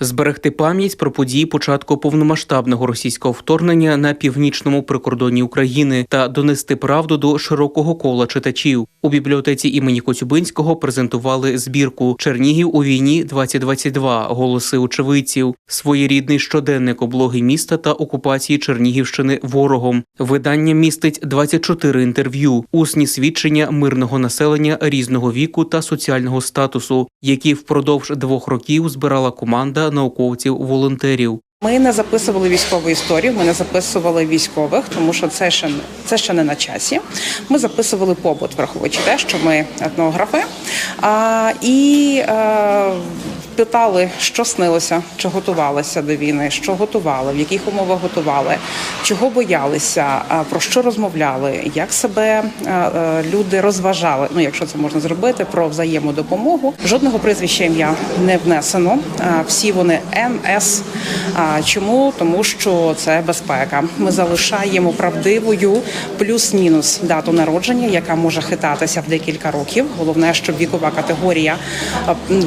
Зберегти пам'ять про події початку повномасштабного російського вторгнення на північному прикордонні України та донести правду до широкого кола читачів. У бібліотеці імені Коцюбинського презентували збірку Чернігів у війні 2022 Голоси очевидців, своєрідний щоденник облоги міста та окупації Чернігівщини ворогом. Видання містить 24 інтерв'ю, усні свідчення мирного населення різного віку та соціального статусу, які впродовж двох років збирала команда науковців-волонтерів. Ми не записували військову історію, ми не записували військових, тому що це ще це ще не на часі. Ми записували побут, враховуючи те, що ми етнографи. А, і а, питали, що снилося, чи готувалися до війни, що готували, в яких умовах готували, чого боялися, про що розмовляли, як себе а, а, люди розважали. Ну, якщо це можна зробити, про взаємодопомогу. Жодного прізвища ім'я не внесено. Всі вони НС. Чому? Тому що це безпека. Ми залишаємо правдивою плюс-мінус дату народження, яка може хитатися в декілька років. Головне, щоб вікова категорія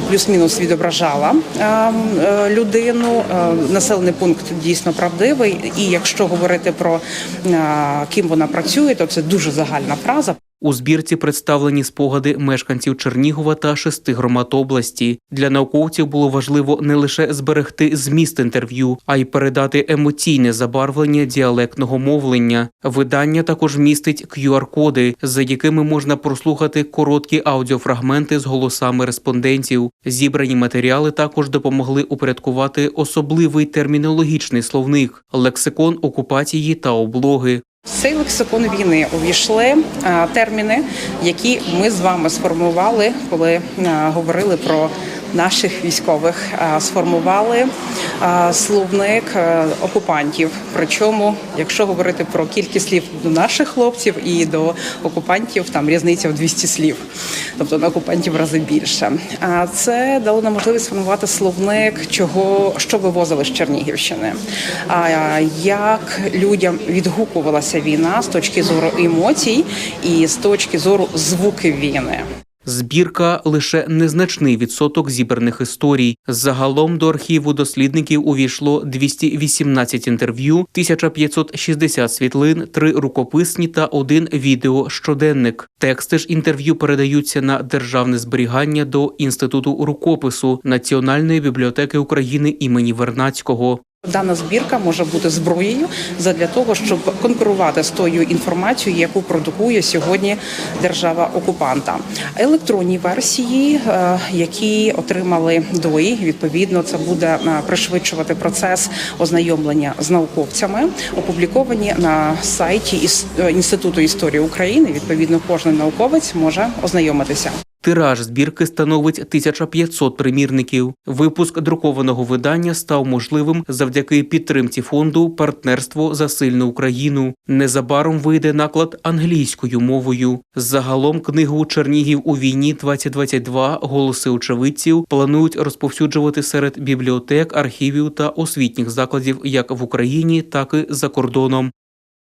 плюс-мінус відображала а, е, людину. Населений пункт дійсно правдивий. І якщо говорити про ким вона працює, то це дуже загальна фраза. У збірці представлені спогади мешканців Чернігова та шести громад області. Для науковців було важливо не лише зберегти зміст інтерв'ю, а й передати емоційне забарвлення діалектного мовлення. Видання також містить QR-коди, за якими можна прослухати короткі аудіофрагменти з голосами респондентів. Зібрані матеріали також допомогли упорядкувати особливий термінологічний словник, лексикон окупації та облоги. Цей лексикон війни увійшли терміни, які ми з вами сформували, коли говорили про наших військових. Сформували словник окупантів. Причому, якщо говорити про кількість слів до наших хлопців і до окупантів, там різниця в 200 слів, тобто на окупантів в рази більше. А це дало нам можливість сформувати словник, чого що вивозили з Чернігівщини. А як людям відгукувалася війна з точки зору емоцій і з точки зору звуків війни. Збірка лише незначний відсоток зібраних історій. Загалом до архіву дослідників увійшло 218 інтерв'ю, 1560 світлин, три рукописні та один відео-щоденник. Тексти ж інтерв'ю передаються на державне зберігання до інституту рукопису Національної бібліотеки України імені Вернацького. Дана збірка може бути зброєю для того, щоб конкурувати з тою інформацією, яку продукує сьогодні держава окупанта. Електронні версії, е, які отримали ДОІ, відповідно, це буде е, пришвидшувати процес ознайомлення з науковцями, опубліковані на сайті е, інституту історії України. Відповідно, кожен науковець може ознайомитися. Тираж збірки становить 1500 примірників. Випуск друкованого видання став можливим завдяки підтримці фонду Партнерство за сильну Україну. Незабаром вийде наклад англійською мовою. Загалом книгу Чернігів у війні 2022 Голоси очевидців планують розповсюджувати серед бібліотек, архівів та освітніх закладів як в Україні, так і за кордоном.